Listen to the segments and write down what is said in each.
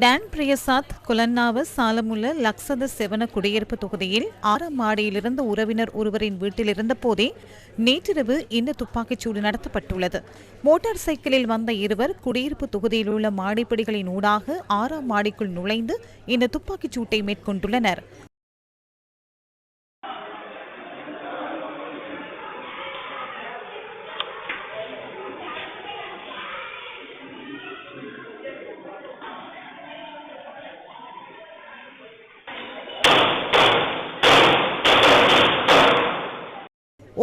Don Priyasath குலன்னாவ சாலமுள்ள லக்சத செவன குடியிருப்பு தொகுதியில் ஆறாம் மாடியிலிருந்த உறவினர் ஒருவரின் வீட்டில் இருந்த போதே நேற்றிரவு இந்த துப்பாக்கிச்சூடு நடத்தப்பட்டுள்ளது. மோட்டார் சைக்கிளில் வந்த இருவர் குடியிருப்பு தொகுதியில் உள்ள மாடிப்படிகளின் ஊடாக ஆறாம் மாடிக்குள் நுழைந்து இந்த துப்பாக்கிச்சூட்டை மேற்கொண்டுள்ளனர்.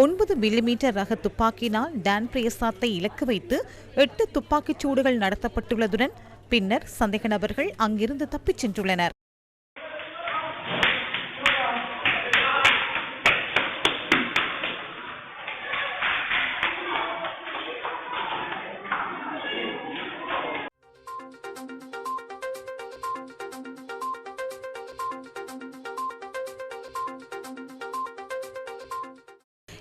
ஒன்பது மில்லிமீட்டர் ரக துப்பாக்கினால் டான் பிரியசாத்தை இலக்கு வைத்து எட்டு துப்பாக்கிச் சூடுகள் நடத்தப்பட்டுள்ளதுடன் பின்னர் சந்தேக நபர்கள் அங்கிருந்து தப்பிச் சென்றுள்ளனர்.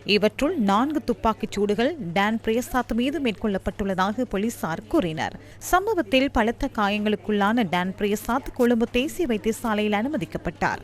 இவற்றுள் நான்கு துப்பாக்கிச் சூடுகள் டான் பிரேசாத் மீது மேற்கொள்ளப்பட்டுள்ளதாக போலீசார் கூறினர். சம்பவத்தில் பலத்த காயங்களுக்குள்ளான டான் பிரேசாத் கொழும்பு தேசிய வைத்தியசாலையில் அனுமதிக்கப்பட்டார்.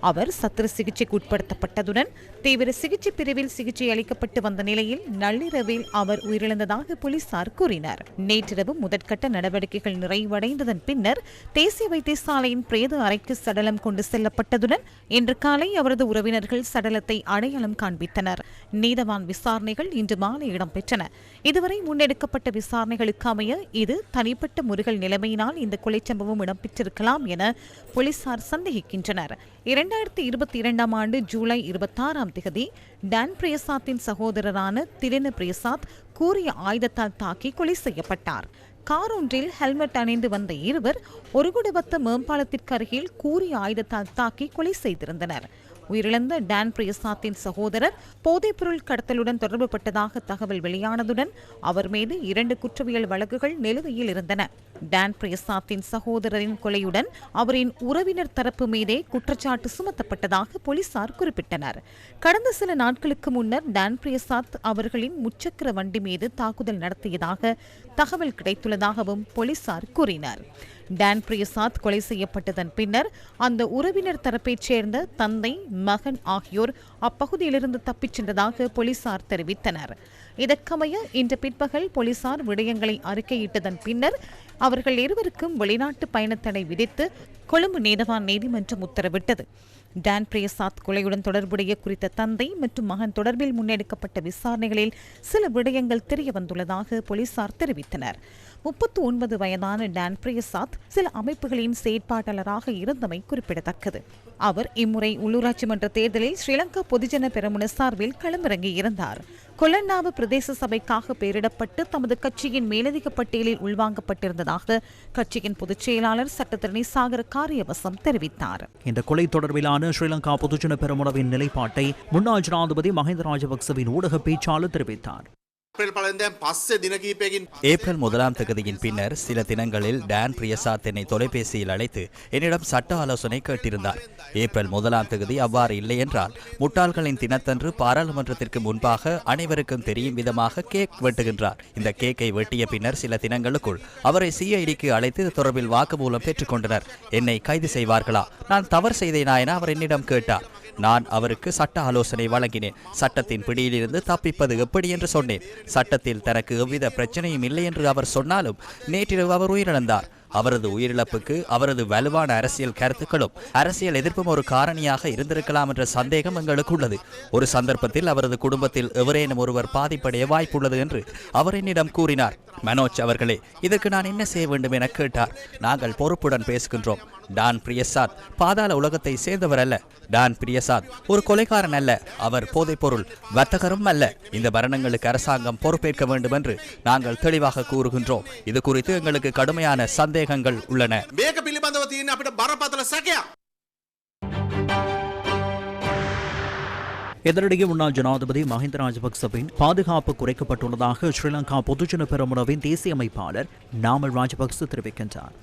அவர் சத்திர சிகிச்சைக்கு உட்படுத்தப்பட்டதுடன் தீவிர சிகிச்சை பிரிவில் சிகிச்சை அளிக்கப்பட்டு வந்த நிலையில் நள்ளிரவில் அவர் உயிரிழந்ததாக போலீசார் கூறினர். நேற்றிரவு முதற்கட்ட நடவடிக்கைகள் நிறைவடைந்ததன் பின்னர் தேசிய வைத்தியசாலையின் பிரேத அறைக்கு சடலம் கொண்டு செல்லப்பட்டதுடன் இன்று காலை அவரது உறவினர்கள் சடலத்தை அடையாளம் காண்பித்தனர். நீதவான் விசாரணைகள் இன்று மாலை இடம்பெற்றன. இதுவரை முன்னெடுக்கப்பட்ட விசாரணைகளுக்கு அமைய இது தனிப்பட்ட முருகல் நிலைமையினால் இந்த கொலை சம்பவம் இடம்பெற்றிருக்கலாம் என போலீசார் சந்தேகிக்கின்றனர். இரண்டாயிரத்தி இருபத்தி இரண்டாம் ஆண்டு ஜூலை இருபத்தாறாம் திகதி டான் பிரியசாத்தின் சகோதரரான திலின பிரியசாத் கூறிய ஆயுதத்தால் தாக்கி கொலை செய்யப்பட்டார். கார் ஒன்றில் ஹெல்மெட் அணிந்து வந்த இருவர் ஒருகுடபத்த மேம்பாலத்திற்கு அருகில் கூறிய ஆயுதத்தால் தாக்கி கொலை செய்திருந்தனர். உயிரிழந்த டான் பிரியசாத்தின் சகோதரர் போதைப்பொருள் கடத்தலுடன் தொடர்புபட்டதாக தகவல் வெளியானதுடன் அவர் மீது இரண்டு குற்றவியல் வழக்குகள் நிலுவையில் இருந்தன. டான் பிரியசாத்தின் சகோதரரின் கொலையுடன் அவரின் உறவினர் தரப்பு மீதே குற்றச்சாட்டு சுமத்தப்பட்டதாக போலீசார் குறிப்பிட்டனர். கடந்த சில நாட்களுக்கு முன்னர் டான் பிரியசாத் அவர்களின் முச்சக்கர வண்டி மீது தாக்குதல் நடத்தியதாக தகவல் கிடைத்துள்ளதாகவும் போலீசார் கூறினர். டான் பிரியசாத் கொலை செய்யப்பட்டதன் பின்னர் அந்த உறவினர் தரப்பைச் சேர்ந்த தந்தை மகன் ஆகியோர் அப்பகுதியிலிருந்து தப்பிச் சென்றதாக போலீசார் தெரிவித்தனர். இதற்கமைய இன்று பிற்பகல் போலீசார் விடயங்களை அறிக்கையிட்டதன் பின்னர் அவர்கள் இருவருக்கும் வெளிநாட்டு பயணத்தடை விதித்து கொழும்பு நீதவான் நீதிமன்றம் உத்தரவிட்டது. டான் பிரியசாத் கொலையுடன் தொடர்புடைய குறித்த தந்தை மற்றும் மகன் தொடர்பில் முன்னெடுக்கப்பட்ட விசாரணைகளில் சில விடயங்கள் தெரிய வந்துள்ளதாக போலீசார் தெரிவித்தனர். முப்பத்து ஒன்பது வயதான டான் பிரியசாத் சில அமைப்புகளின் செயற்பாட்டாளராக இருந்தமை குறிப்பிடத்தக்கது. அவர் இம்முறை உள்ளூராட்சி மன்ற தேர்தலில் ஸ்ரீலங்கா பொதுஜன பெரமுன சார்பில் களமிறங்கியிருந்தார் கொலன்னாவு பிரதேச சபைக்காக பெயரிடப்பட்டு தமது கட்சியின் மேலதிக பட்டியலில் உள்வாங்கப்பட்டிருந்ததாக கட்சியின் பொதுச் செயலாளர் சட்டத்தரணி சாகர காரியவசம் தெரிவித்தார். இந்த கொலை தொடர்பிலான ஸ்ரீலங்கா பொதுஜன பெருமுனவின் நிலைப்பாட்டை முன்னாள் ஜனாதிபதி மஹிந்த ராஜபக்சவின் ஊடக பேச்சாளர் தெரிவித்தார். ஏப்ரல் முதலாம் தகுதியின் பின்னர் சில தினங்களில் டான் பிரியசா என்னை தொலைபேசியில் அழைத்து என்னிடம் சட்ட ஆலோசனை கேட்டிருந்தார். ஏப்ரல் முதலாம் தகுதி அவ்வாறு இல்லை என்றால் முட்டாள்களின் தினத்தன்று பாராளுமன்றத்திற்கு முன்பாக அனைவருக்கும் தெரியும் விதமாக கேக் வெட்டுகின்றார். இந்த கேக்கை வெட்டிய பின்னர் சில தினங்களுக்குள் அவரை சிஐடிக்கு அழைத்து தொடர்பில் வாக்குமூலம் பெற்றுக்கொண்டனர் என்னை கைது செய்வார்களா? நான் தவறு செய்தேனா என அவர் என்னிடம் கேட்டார். நான் அவருக்கு சட்ட ஆலோசனை வழங்கினேன். சட்டத்தின் பிடியிலிருந்து தப்பிப்பது எப்படி என்று சொன்னேன். சட்டத்தில் தனக்கு எவ்வித பிரச்சனையும் இல்லை என்று அவர் சொன்னாலும் நேற்றிரவு அவர் உயிரிழந்தார். அவரது உயிரிழப்புக்கு அவரது வலுவான அரசியல் கருத்துக்களும் அரசியல் எதிர்ப்பும் ஒரு காரணியாக இருந்திருக்கலாம் என்ற சந்தேகம் எங்களுக்கு உள்ளது. ஒரு சந்தர்ப்பத்தில் அவரது குடும்பத்தில் எவரேனும் ஒருவர் பாதிப்படைய வாய்ப்புள்ளது என்று அவர் என்னிடம் கூறினார். மனோஜ் அவர்களே இதற்கு நான் என்ன செய்ய வேண்டும் என கேட்டார். நாங்கள் பொறுப்புடன் பேசுகின்றோம். டான் பிரியசாத் பாதாள உலகத்தை சேர்ந்தவர் அல்ல. டான் பிரியசாத் ஒரு கொலைகாரன் அல்ல. அவர் போதைப்பொருள் வர்த்தகரும் அல்ல. இந்த மரணங்களுக்கு அரசாங்கம் பொறுப்பேற்க வேண்டும் என்று நாங்கள் தெளிவாக கூறுகின்றோம். இது குறித்து எங்களுக்கு கடுமையான சந்தேகங்கள் உள்ளன. இதனிடையே முன்னாள் ஜனாதிபதி மஹிந்த ராஜபக்சவின் பாதுகாப்பு குறைக்கப்பட்டுள்ளதாக ஸ்ரீலங்கா பொதுஜன பெரமுனவின் தேசிய அமைப்பாளர் நாமல் ராஜபக்ச தெரிவிக்கின்றார்.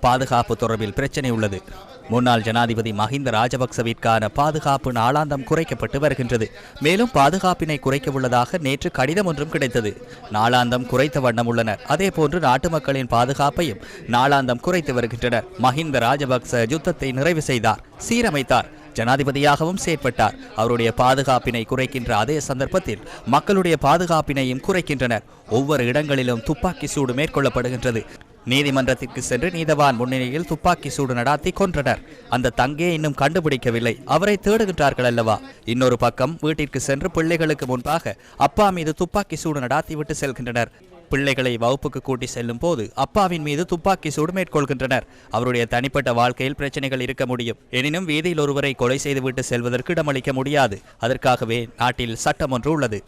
பாதுகாப்பு தொடர்பில் பிரச்சனை உள்ளது. முன்னாள் ஜனாதிபதி மஹிந்த ராஜபக்சவிற்கான பாதுகாப்பு நாளாந்தம் குறைக்கப்பட்டு வருகின்றது. மேலும் பாதுகாப்பினை குறைக்க உள்ளதாக நேற்று கடிதம் ஒன்றும் கிடைத்தது. நாளாந்தம் குறைத்த வண்ணம் உள்ளனர். அதேபோன்று நாட்டு மக்களின் பாதுகாப்பையும் நாளாந்தம் குறைத்து வருகின்றனர். மஹிந்த ராஜபக்ச யுத்தத்தை நிறைவு செய்தார். சீரமைத்தார். ஜனாதிபதியாகவும் செயற்பட்டார். அவருடைய பாதுகாப்பினை குறைக்கின்ற அதே சந்தர்ப்பத்தில் மக்களுடைய பாதுகாப்பினையும் குறைக்கின்றனர். ஒவ்வொரு இடங்களிலும் துப்பாக்கி சூடு மேற்கொள்ளப்படுகின்றது. நீதிமன்றத்திற்கு சென்று நீதவான் முன்னிலையில் துப்பாக்கி சூடு நடாத்தி கொன்றனர். அந்த தங்கே இன்னும் கண்டுபிடிக்கவில்லை. அவரை தேடுகின்றார்கள் அல்லவா? இன்னொரு பக்கம் வீட்டிற்கு சென்று பிள்ளைகளுக்கு முன்பாக அப்பா மீது துப்பாக்கி சூடு நடாத்திவிட்டு செல்கின்றனர். பிள்ளைகளை வகுப்புக்கு கூட்டி செல்லும் போது அப்பாவின் மீது துப்பாக்கி சூடு மேற்கொள்கின்றனர். அவருடைய தனிப்பட்ட வாழ்க்கையில் பிரச்சனைகள் இருக்க முடியும். எனினும் வீதியில் ஒருவரை கொலை செய்துவிட்டு செல்வதற்கு இடமளிக்க முடியாது. அதற்காகவே நாட்டில் சட்டம் ஒன்று உள்ளது.